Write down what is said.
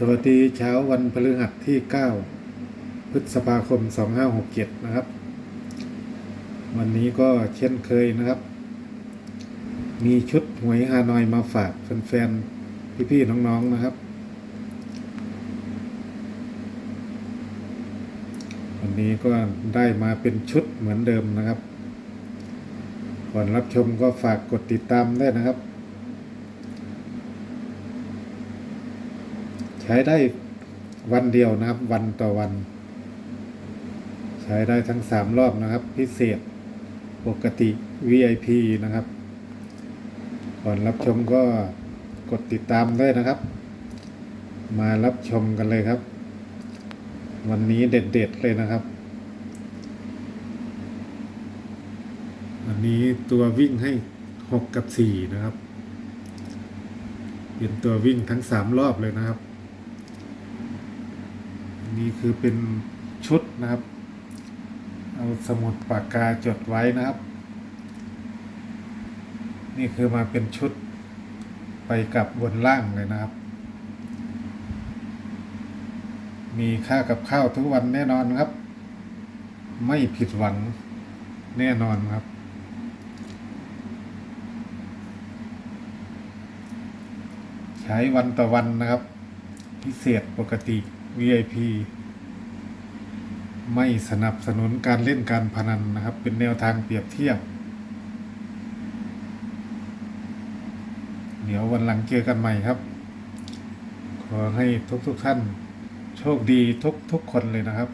สวัสดีเช้าวันพฤหัสที่ 9 พฤษภาคม 2567 นะครับ วันนี้ก็เช่นเคยนะครับ มีชุดหวยฮานอยมาฝากแฟนๆ พี่ๆ น้องๆ นะครับ วันนี้ก็ได้มาเป็นชุดเหมือนเดิมนะครับ ก่อนรับชมก็ฝากกดติดตามได้วยนะครับ ช้ได้วันเดียวนะครับ วันต่อวัน ใช้ได้ทั้งสามรอบนะครับ พิเศษปกติ VIP นะครับ ก่อนรับชมก็กดติดตามด้วยนะครับ มารับชมกันเลยครับ วันนี้เด็ดๆเลยนะครับวันนี้ตัววิ่งให้หกกับสี่นะครับ เป็นตัววิ่งทั้งสามรอบเลยนะครับ นี้คือเป็นชุดนะครับ เอาสมุดปากกาจดไว้นะครับ นี่คือมาเป็นชุดไปกับบนล่างเลยนะครับ มีค่ากับข้าวทุกวันแน่นอนครับ ไม่ผิดหวังแน่นอนครับใช้วันต่อวันนะครับ พิเศษปกติ VIP ไม่สนับสนุนการเล่นการพนันนะครับ เป็นแนวทางเปรียบเทียบ เดี๋ยววันหลังเจอกันใหม่ครับ ขอให้ทุกๆทท่าน โชคดีทุกๆคนเลยนะครับ